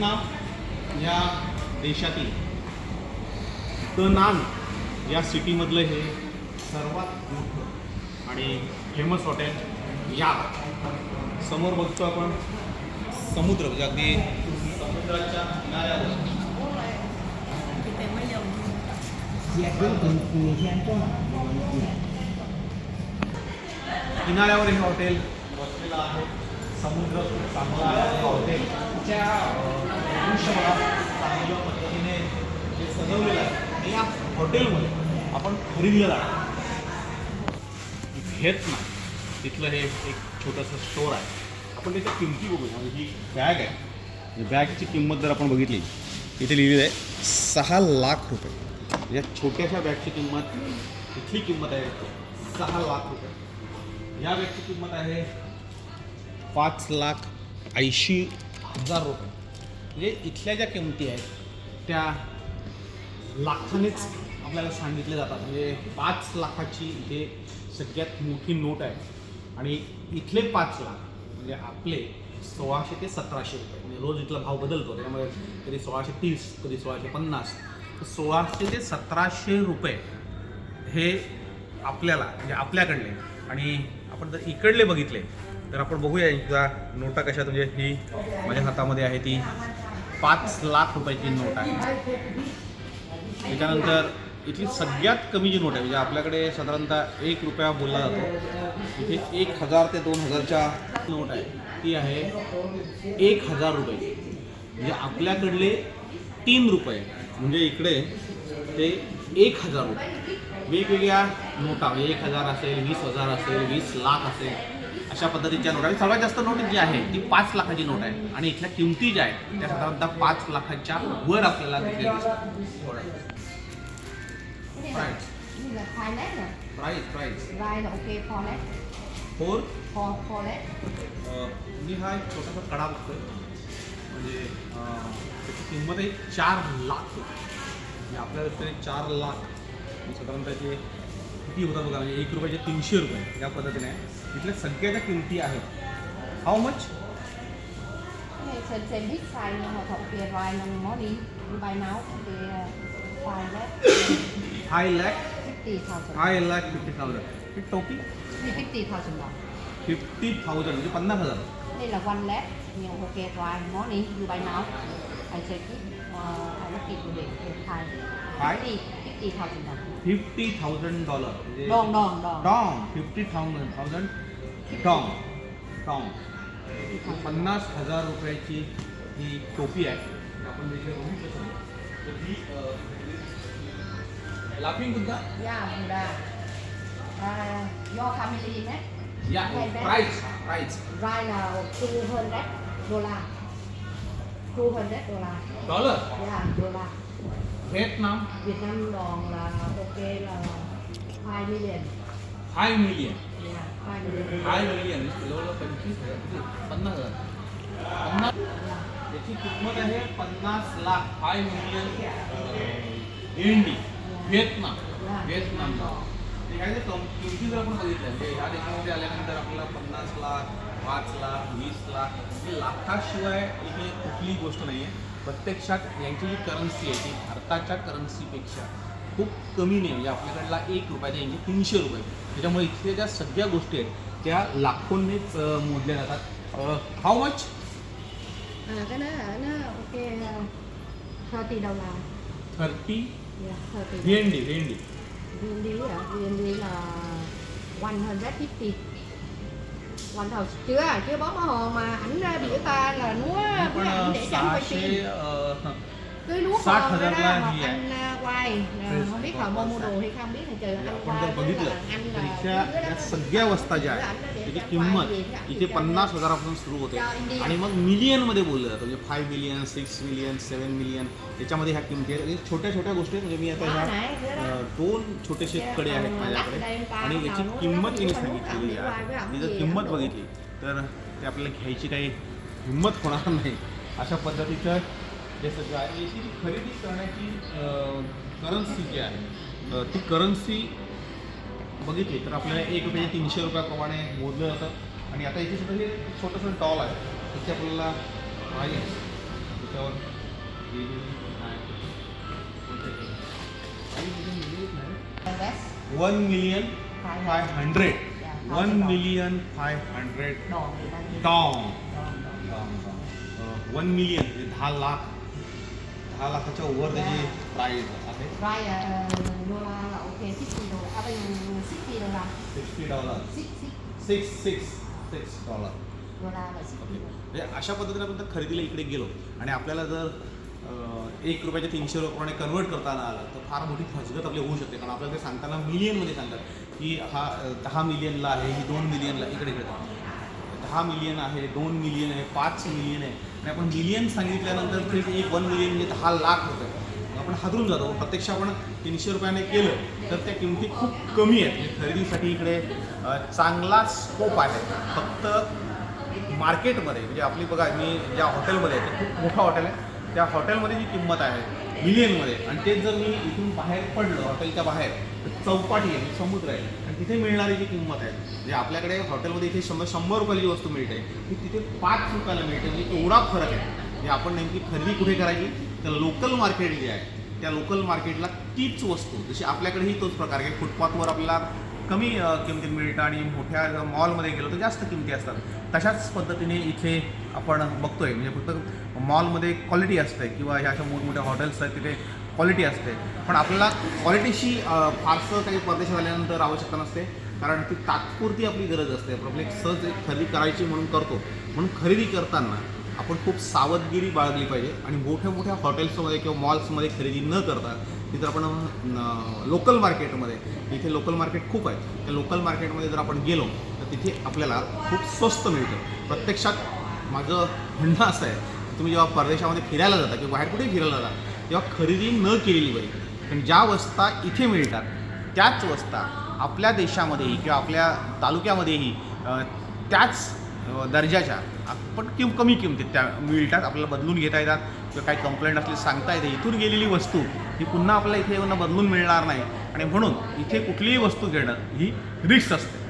नाम या देशातील तनान या सिटीमधलं हे सर्वात मोठं आणि फेमस हॉटेल या. समोर बघतो आपण समुद्र म्हणजे अगदी समुद्राच्या किनाऱ्यावर. किनाऱ्यावर हे हॉटेल बसलेलं आहे. समुद्र चांगला हॉटेल त्या दृश्य चांगल्या पद्धतीने जे सजवलेलं आहे या हॉटेलमध्ये आपण खरीदलेला जाणार घेत नाही. तिथलं हे एक छोटंसं स्टोअर आहे. आपण त्याच्या किमती बघूया. म्हणजे ही बॅग आहे. म्हणजे बॅगची किंमत जर आपण बघितली इथे लिहिलेलं आहे सहा लाख रुपये. या छोट्याशा बॅगची किंमत इथली किंमत आहे सहा लाख रुपये. या बॅगची किंमत आहे पाच लाख ऐंशी हजार रुपये. म्हणजे इथल्या ज्या किमती आहेत त्या लाखानेच आपल्याला सांगितले जातात. म्हणजे पाच लाखाची इथे सगळ्यात मोठी नोट आहे. आणि इथले पाच लाख म्हणजे आपले सोळाशे ते सतराशे रुपये. म्हणजे रोज इथला भाव बदलतो. त्यामुळे कधी सोळाशे तीस कधी सोळाशे पन्नास. तर सोळाशे ते सतराशे रुपये हे आपल्याला म्हणजे आपल्याकडले. आणि आपण जर इकडले बघितले तर आपण बघूया एकदा नोटा कशा म्हणजे ही माझ्या हातामध्ये आहे ती पाच लाख रुपयाची नोट आहे. त्याच्यानंतर इथली सगळ्यात कमी जी नोट आहे म्हणजे आपल्याकडे साधारणतः एक रुपया बोलला जातो. इथे एक हजार ते दोन हजारच्या नोट आहे. ती आहे एक हजार रुपये. म्हणजे आपल्याकडले तीन रुपये म्हणजे इकडे ते एक हजार रुपये. वेगवेगळ्या नोटा म्हणजे एक हजार असेल वीस हजार असेल वीस लाख असेल अशा पद्धतीच्या नोटा. आणि सगळ्यात जास्त नोट जी आहे ती पाच लाखाची नोट आहे. आणि इथल्या किमती ज्या आहेत त्या साधारणतः पाच लाखाच्या वर आपल्याला तिथे दिसतात. प्राईस प्राईस फोर मी हा एक छोटासा कडा बघतोय. म्हणजे uh, त्याची किंमत आहे चार लाख. म्हणजे आपल्या दृष्टीने चार लाख. साधारणतः जे किती होता बघा म्हणजे एक रुपयाचे तीनशे रुपये या पद्धतीने. तिथल्या सगळ्या ज्या किमती आहेत. हाऊ मच हाय लॅ हाय लाइट हे टे हासन हाय थाउजंड फिफ्टी थाउजंड म्हणजे पन्नास हाउज नाही लव्हान लॅक आणि okay at morning do bye नाव आयचं आय की फायला cake 50 50,000 đồng. Fifty thousand dollar म्हणजे Đòn đòn đòn. Dong fifty thousand thousand dong dong 50,000. पन्नास हजार रुपयाची ही टोपी आहे आपण देखील बघू शकतो तर ही लाफिंग सुद्धा Yeah, Buddha. Uh, your family nè. या Hay bé. Price price Rai là 200 đô la. 200 đô la. Dollar Yeah, đô la. Vietnam Việt Nam đòn là ok là 2 million. Five million Yeah, 2 million. Five million जवळजवळ पंचवीस हजार किती? पन्नास हजार पन्नास Yeah. याची किंमत आहे पन्नास लाख फाय मिलियन एंडी व्हिएतनाम व्हिएतनाम ह्या ज्या कम किमती जर आपण बघितल्या म्हणजे ह्या देशामध्ये आल्यानंतर आपल्याला पन्नास लाख पाच लाख वीस लाख हे लाखाशिवाय इथे कुठलीही गोष्ट नाही आहे प्रत्यक्षात यांची जी करन्सी आहे ती भारताच्या करन्सीपेक्षा खूप कमी नाही. म्हणजे आपल्याकडला एक रुपया ते यांचे तीनशे रुपये. त्याच्यामुळे इथल्या ज्या सगळ्या गोष्टी आहेत त्या लाखोंनीच मोजल्या जातात. How much À, cái đó là nó ok là 30 đô la. Thirty? Yeah, 30. भेंडी भेंडी VND à, VND hoàn toàn chưa à? chưa bóng hồn mà ảnh ra biểu ta là núa với ảnh để tránh à, quay phim cứ nuốt hồn đó đó một anh quay. Không biết họ mua mua đồ hay không biết thì trời anh quay là anh là cái đó. त्याची किंमत इथे पन्नास हजारापासून सुरू होते. आणि मग मिलियनमध्ये बोललं जातं. म्हणजे five million six million seven million याच्यामध्ये ह्या किमती आहेत. म्हणजे छोट्या छोट्या गोष्टी आहेत. म्हणजे मी आता ह्या दोन छोटेसे कडे आहेत माझ्याकडे. आणि याची किंमत तिने सांगितलेली आहे. ती जर किंमत बघितली तर ते आपल्याला घ्यायची काही हिंमत होणार नाही. अशा पद्धतीचं जे सगळं आहे. याची खरेदी करण्याची करन्सी जी आहे ती करन्सी बघितली तर आपल्याला एक रुपये तीनशे रुपयाप्रमाणे मोजलं जातं. आणि आता इथे सुद्धा हे छोटंसं डॉल आहे. त्याची आपल्याला त्याच्यावर आहे. That's one million five hundred one million five hundred đòn one million म्हणजे दहा लाख. दहा लाखाच्या ओव्हर त्याची प्राईज आहे. Right, uh, đô la là ok, 60 đô la, à, bên 60 đô la, sixty dollar 6, 6 six six six dollar đô la là 60 okay. म्हणजे अशा पद्धतीने आपण खरेदीला इकडे गेलो आणि आपल्याला जर अं, एक रुपयाच्या तीनशे रुपयाने कन्वर्ट करताना आलं तर फार मोठी फसगत आपली होऊ शकते कारण आपल्याला ते सांगताना मिलियनमध्ये सांगतात की हा अं, दहा मिलियनला आहे ही दोन मिलियनला इकडे इकडे दहा मिलियन आहे दोन मिलियन आहे पाच मिलियन आहे आणि आपण मिलियन सांगितल्यानंतर एक वन मिलियन म्हणजे दहा लाख रुपये हादरून जातो. प्रत्यक्ष आपण तीनशे रुपयाने केलं तर त्या किमती खूप कमी आहेत. खरेदीसाठी इकडे चांगला स्कोप आहे. फक्त मार्केटमध्ये म्हणजे आपली बघा मी ज्या हॉटेलमध्ये आहे ते खूप मोठं हॉटेल आहे. त्या हॉटेलमध्ये जी किंमत आहे मिलियनमध्ये आणि तेच जर मी इथून बाहेर पडलं हॉटेलच्या बाहेर तर चौपाटी आहे समुद्र आहे आणि तिथे मिळणारी जी किंमत आहे म्हणजे आपल्याकडे हॉटेलमध्ये इथे शंभर शंभर रुपयाला जी वस्तू मिळते ती तिथे पाच रुपयाला मिळते म्हणजे एवढा फरक आहे. म्हणजे आपण नेमकी खरेदी कुठे करायची? तर लोकल मार्केट जे आहे त्या लोकल मार्केटला तीच वस्तू. जशी आपल्याकडेही तोच प्रकार आहे. फुटपाथवर आपल्याला कमी किमतीत मिळतं आणि मोठ्या मॉलमध्ये गेलो तर जास्त किमती असतात. तशाच पद्धतीने इथे आपण बघतोय म्हणजे फक्त मॉलमध्ये क्वालिटी असते किंवा ह्या अशा मोठमोठ्या हॉटेल्स आहेत तिथे क्वालिटी असते. पण आपल्याला क्वालिटीशी फारसं काही परदेशात आल्यानंतर आवश्यकता नसते. कारण ती तात्पुरती आपली गरज असते. आपण आपली एक सहज एक खरेदी करायची म्हणून करतो. म्हणून खरेदी करताना आपण खूप सावधगिरी बाळगली पाहिजे आणि मोठ्या मोठ्या हॉटेल्समध्ये किंवा मॉल्समध्ये खरेदी न करता तिथं आपण लोकल मार्केटमध्ये इथे लोकल मार्केट खूप आहे त्या लोकल मार्केटमध्ये जर आपण गेलो तर तिथे आपल्याला खूप स्वस्त मिळतं. प्रत्यक्षात माझं म्हणणं असं आहे तुम्ही जेव्हा परदेशामध्ये फिरायला जाता किंवा बाहेर कुठेही फिरायला जाता तेव्हा खरेदी न केलेली बरी. कारण ज्या वस्ता इथे मिळतात त्याच वस्ता आपल्या देशामध्येही किंवा आपल्या तालुक्यामध्येही त्याच दर्जाच्या. पण किम कमी किमतीत त्या मिळतात आपल्याला बदलून घेता येतात. किंवा काही कंप्लेंट असली सांगता येते. इथून गेलेली वस्तू ही पुन्हा आपल्याला इथे येऊन बदलून मिळणार नाही. आणि म्हणून इथे कुठलीही वस्तू घेणं ही रिस्क असते.